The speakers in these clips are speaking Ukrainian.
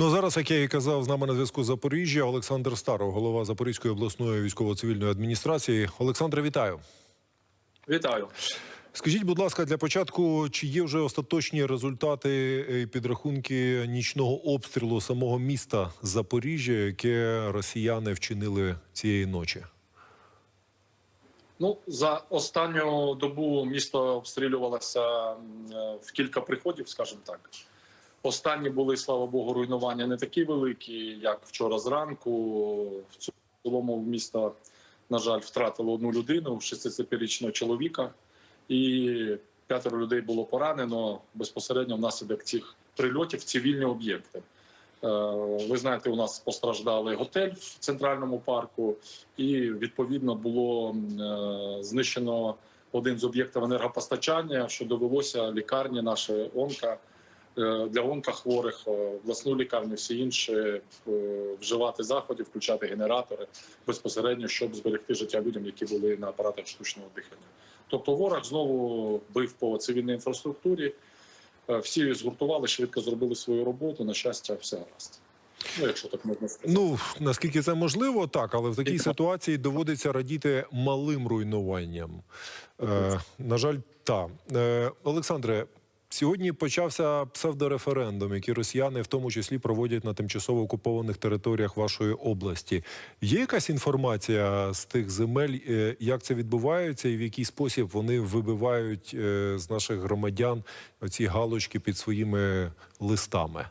Ну зараз, як я і казав, з нами на зв'язку з Запоріжжя Олександр Старов, голова Запорізької обласної військово-цивільної адміністрації. Олександре, вітаю. Вітаю. Скажіть, будь ласка, для початку, чи є вже остаточні результати е, підрахунки нічного обстрілу самого міста Запоріжжя, яке росіяни вчинили цієї ночі? Ну за останню добу місто обстрілювалося е, в кілька приходів, скажімо так. Останні були, слава Богу, руйнування не такі великі, як вчора зранку. В цілому місто, на жаль, втратило одну людину, 65-річного чоловіка, і п'ятеро людей було поранено безпосередньо внаслідок цих прильотів в цивільні об'єкти. Е, Ви знаєте, у нас постраждали готель в центральному парку, і відповідно було е, знищено один з об'єктів енергопостачання, що довелося лікарні наші онка для онкохворих, е, обласну лікарню, всі інші е, вживати заходів, включати генератори безпосередньо, щоб зберегти життя людям, які були на апаратах штучного дихання. Тобто, ворог знову бив по цивільній інфраструктурі. Е, Всі згуртували, швидко зробили свою роботу. На щастя, все гаразд. Ну, якщо так можна сказати. Ну наскільки це можливо, так, але в такій Так. ситуації доводиться радіти малим руйнуванням. Е, на жаль, так. Е, Олександре, сьогодні почався псевдореферендум, який росіяни в тому числі проводять на тимчасово окупованих територіях вашої області. Є якась інформація з тих земель, е, як це відбувається, і в який спосіб вони вибивають е, з наших громадян оці галочки під своїми листами?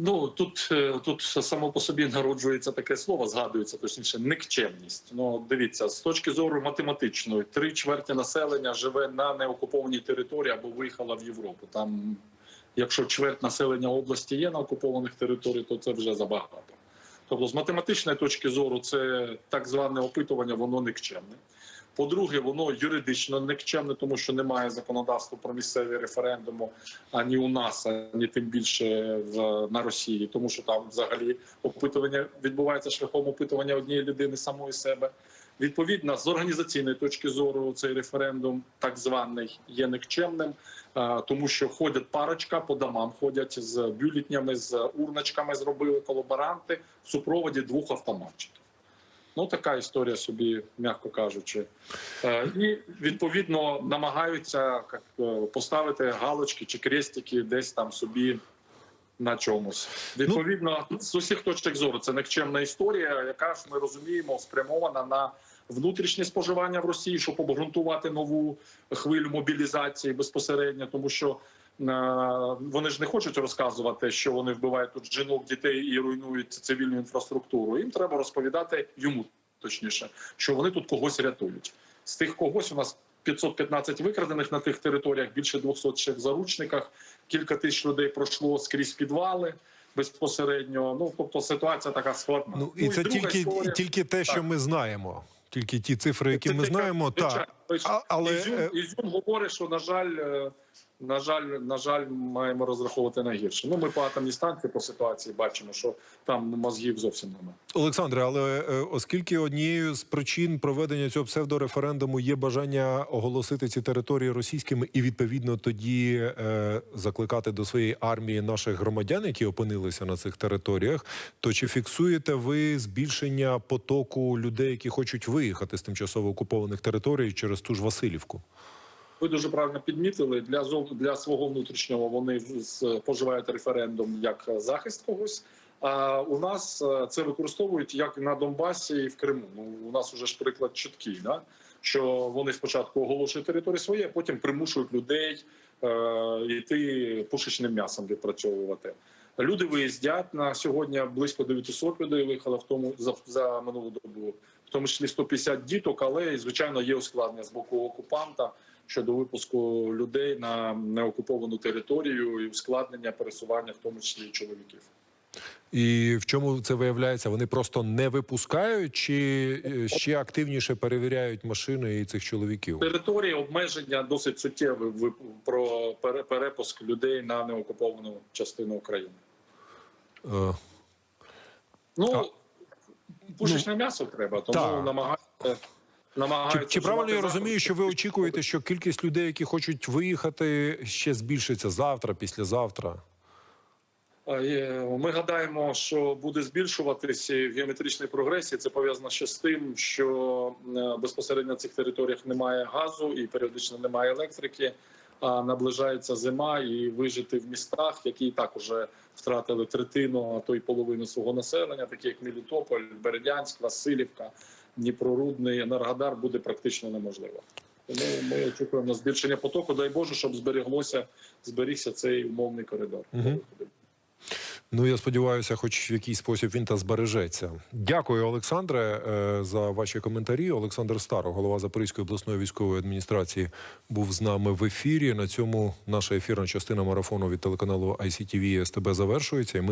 Ну тут е, тут само по собі народжується таке слово, згадується точніше, никчемність. Ну дивіться, з точки зору математичної, три чверті населення живе на неокупованій території або виїхала в Європу. Там, якщо чверть населення області є на окупованих територіях, то це вже забагато. Тобто, з математичної точки зору, це так зване опитування, воно никчемне. По-друге, воно юридично никчемне, тому що немає законодавства про місцеві референдуми ані у нас, ані тим більше в на Росії, тому що там взагалі опитування відбувається шляхом опитування однієї людини самої себе. Відповідно, з організаційної точки зору цей референдум, так званий, є никчемним, тому що ходять парочка по домам, ходять з бюлетнями, з урночками, зробили колаборанти в супроводі двох автоматчиків. Ну, така історія собі, м'яко кажучи. Е, І відповідно намагаються е, поставити галочки чи крестики десь там собі на чомусь. Відповідно, з усіх точок зору це никчемна історія, яка ж ми розуміємо спрямована на внутрішнє споживання в Росії, щоб обґрунтувати нову хвилю мобілізації безпосередньо, тому що. Е, Вони ж не хочуть розказувати, що вони вбивають тут жінок, дітей і руйнують цивільну інфраструктуру. Їм треба розповідати йому точніше, що вони тут когось рятують. З тих когось у нас 515 викрадених на тих територіях, більше 200 ще в заручниках. Кілька тисяч людей пройшло скрізь підвали безпосередньо. Ну тобто ситуація така складна. Ну і це друга тільки, історія- тільки те, що Так. ми знаємо. Тільки ті цифри, які Це ми таке, знаємо, так. Але, Ізюм, е, Ізюм говорить, що на жаль, е, на жаль, на жаль, маємо розраховувати на гірше. Ну ми по атомній станції по ситуації бачимо, що там мозгів зовсім немає. Олександре, але е, оскільки однією з причин проведення цього псевдореферендуму є бажання оголосити ці території російськими і відповідно тоді е, закликати до своєї армії наших громадян, які опинилися на цих територіях, то чи фіксуєте ви збільшення потоку людей, які хочуть виїхати з тимчасово окупованих територій через ту ж Васильівку? Ви дуже правильно підмітили для для свого внутрішнього. Вони з- поживають референдум як захист когось. А у нас е, це використовують як на Донбасі і в Криму. Ну у нас уже ж приклад чіткий, да? що вони спочатку оголошують територію своє, а потім примушують людей е, йти пушечним м'ясом відпрацьовувати. Люди виїздять на сьогодні близько 900 людей виїхало в тому за, за минулу добу, в тому числі 150 діток, але звичайно є ускладнення з боку окупанта щодо випуску людей на неокуповану територію і ускладнення пересування, в тому числі чоловіків. І в чому це виявляється? Вони просто не випускають, чи е, ще активніше перевіряють машини і цих чоловіків? Території обмеження досить суттєві про пере- перепуск людей на неокуповану частину України. Е, Ну пушечне м'ясо треба, тому так. намагаються. Чи, чи правильно я розумію, що ви очікуєте, що кількість людей, які хочуть виїхати, ще збільшиться завтра, післязавтра? Ми гадаємо, що буде збільшуватися в геометричній прогресії. Це пов'язано ще з тим, що е, безпосередньо на цих територіях немає газу і періодично немає електрики. А наближається зима, і вижити в містах, які і так уже втратили третину, а то й половину свого населення, такі як Мелітополь, Бердянськ, Васильівка, Дніпрорудний, Енергодар, буде практично неможливо. Тому ми очікуємо збільшення потоку. Дай Боже, щоб збереглося, зберігся цей умовний коридор. Мгм. Ну я сподіваюся, хоч в якийсь спосіб він та збережеться. Дякую, Олександре, е, за ваші коментарі. Олександр Старо, голова Запорізької обласної військової адміністрації, був з нами в ефірі. На цьому наша ефірна частина марафону від телеканалу ICTV СТБ завершується. І ми